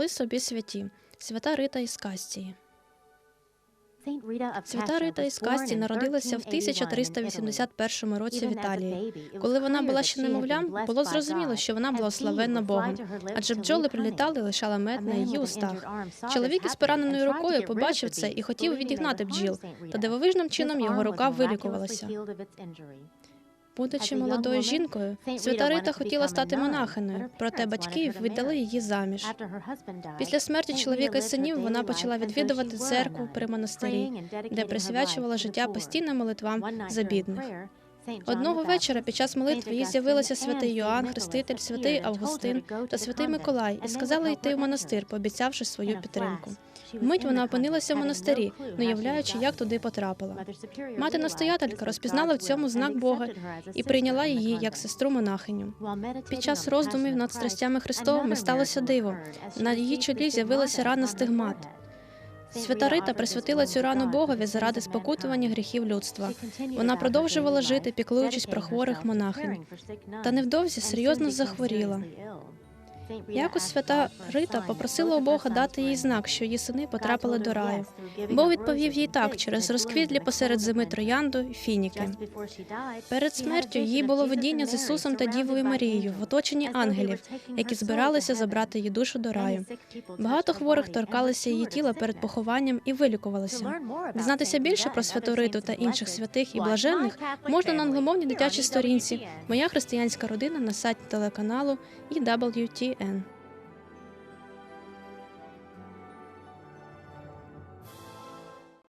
Були собі святі, свята Рита із Кастії. Свята Рита із Кастії народилася в 1381 році в Італії. Коли вона була ще немовлям, було зрозуміло, що вона благословенна Богом, адже бджоли прилітали і лишала мед на її устах. Чоловік із пораненою рукою побачив це і хотів відігнати бджіл, та дивовижним чином його рука вилікувалася. Будучи молодою жінкою, свята Рита хотіла стати монахиною, проте батьки віддали її заміж. Після смерті чоловіка і синів вона почала відвідувати церкву при монастирі, де присвячувала життя постійним молитвам за бідних. Одного вечора під час молитви їй з'явилися святий Йоанн, Хреститель, святий Августин та святий Миколай і сказали йти в монастир, пообіцявши свою підтримку. Вмить вона опинилася в монастирі, не уявляючи, як туди потрапила. Мати настоятелька розпізнала в цьому знак Бога і прийняла її як сестру монахиню. Під час роздумів над страстями Христовими сталося диво. На її чолі з'явилася рана стигмат. Свята Рита присвятила цю рану Богові заради спокутування гріхів людства. Вона продовжувала жити, піклуючись про хворих монахинь. Та невдовзі серйозно захворіла. Якось свята Рита попросила у Бога дати їй знак, що її сини потрапили до раю. Бог відповів їй так через розквітлі посеред зими троянду й фініки. Перед смертю їй було видіння з Ісусом та Дівою Марією в оточенні ангелів, які збиралися забрати її душу до раю. Багато хворих торкалися її тіла перед похованням і вилікувалися. Дізнатися більше про святу Риту та інших святих і блаженних можна на англомовній дитячій сторінці Моя християнська родина на сайті телеканалу EWTN. en